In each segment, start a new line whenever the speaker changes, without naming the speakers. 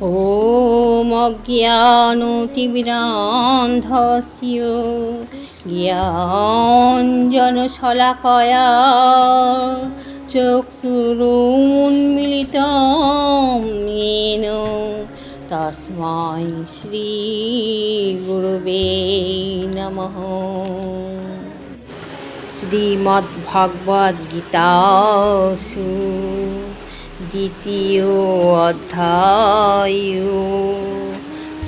ॐ অজ্ঞানতিবিরান্ধস্য জ্ঞানজনশলাকয়া চক্ষুরুন্মিলিतं येन। তস্মাই শ্রী গুরুবে নমঃ শ্রীমদ্ভগবদ্গীতাসু তৃতীয় অধ্যায়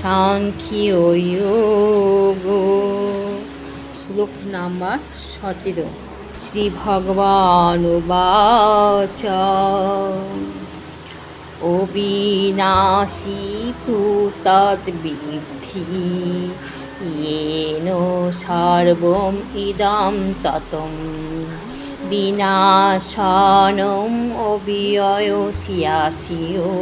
সাংখ্যীয় যোগ শ্লোক নাম্বার সতেরো। শ্রী ভগবান বাচ অবিনাশী তু তদ্বিদ্ধি ইয়েন সর্বম ইদম ততম। বিনাশনম অবিয়সিয়াসিও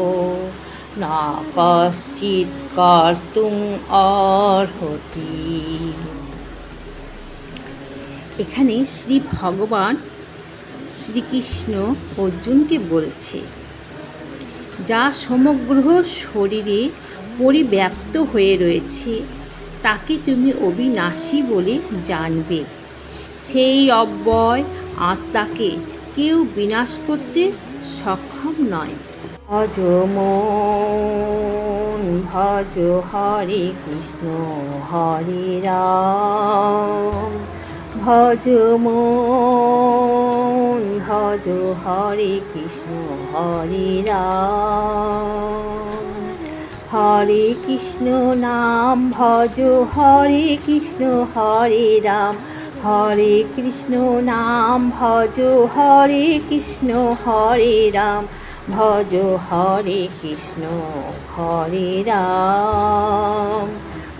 না কশ্চিৎ কর্তুম অর্হতি। এখানে শ্রী ভগবান শ্রীকৃষ্ণ অর্জুনকে বলছে, যা সমগ্র শরীরে পরিব্যাপ্ত হয়ে রয়েছে, তাকে তুমি অবিনাশী বলে জানবে। সেই অব্যয় আত্মাকে কেউ বিনাশ করতে সক্ষম নয়। ভজ মন, ভজ হরে কৃষ্ণ, হরে রাম। ভজ মন, ভজ হরে কৃষ্ণ, হরে রাম। হরে কৃষ্ণ নাম, ভজ হরে কৃষ্ণ, হরে রাম। হরে কৃষ্ণ নাম, ভজ হরে কৃষ্ণ, হরে রাম। ভজ হরে কৃষ্ণ, হরে রাম।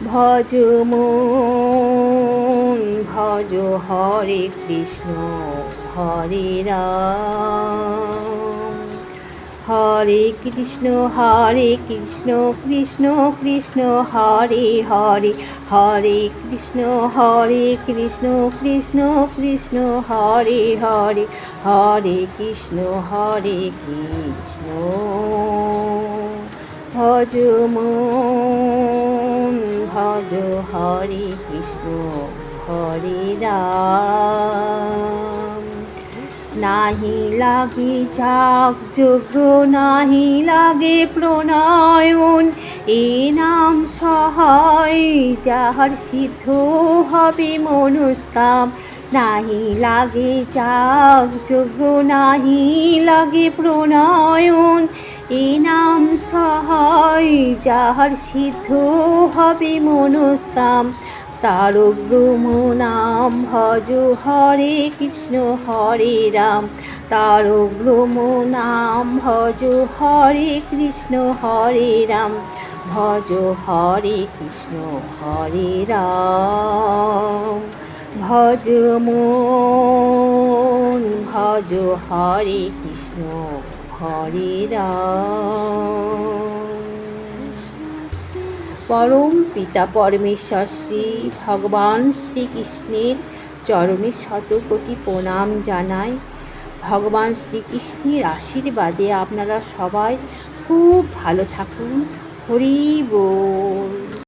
ভজ মন, ভজ হরে কৃষ্ণ, হরে রাম। হরে কৃষ্ণ হরে কৃষ্ণ কৃষ্ণ কৃষ্ণ, হরে হরে হরে কৃষ্ণ হরে কৃষ্ণ কৃষ্ণ কৃষ্ণ, হরে হরে হরে কৃষ্ণ হরে কৃষ্ণ। ভজ মন, ভজ হরে কৃষ্ণ, হরে রাম। নাহি লাগে যাগ যোগ্য নাহি লাগে প্রণয়ন। এ নাম সহায়, যাহার সিদ্ধ হবে মনস্কাম। নাহি লাগে যাগ যোগ্য নাহি লাগে প্রণয়ন। এ নাম সহায়, যাহার সিদ্ধ হবে মনস্কাম। তার ব্রহ্ম নাম ভজ হরে কৃষ্ণ হরে রাম। তার ব্রহ্ম নাম ভজ হরে কৃষ্ণ হরে রাম। ভজ হরে কৃষ্ণ হরে রাম। ভজ মন, ভজ হরে কৃষ্ণ হরে রাম। পরম পিতা পরমেশ্বর শ্রী ভগবান শ্রীকৃষ্ণের চরণে শতকোটি প্রণাম জানাই। ভগবান শ্রীকৃষ্ণের আশীর্বাদে আপনারা সবাই খুব ভালো থাকুন। হরিব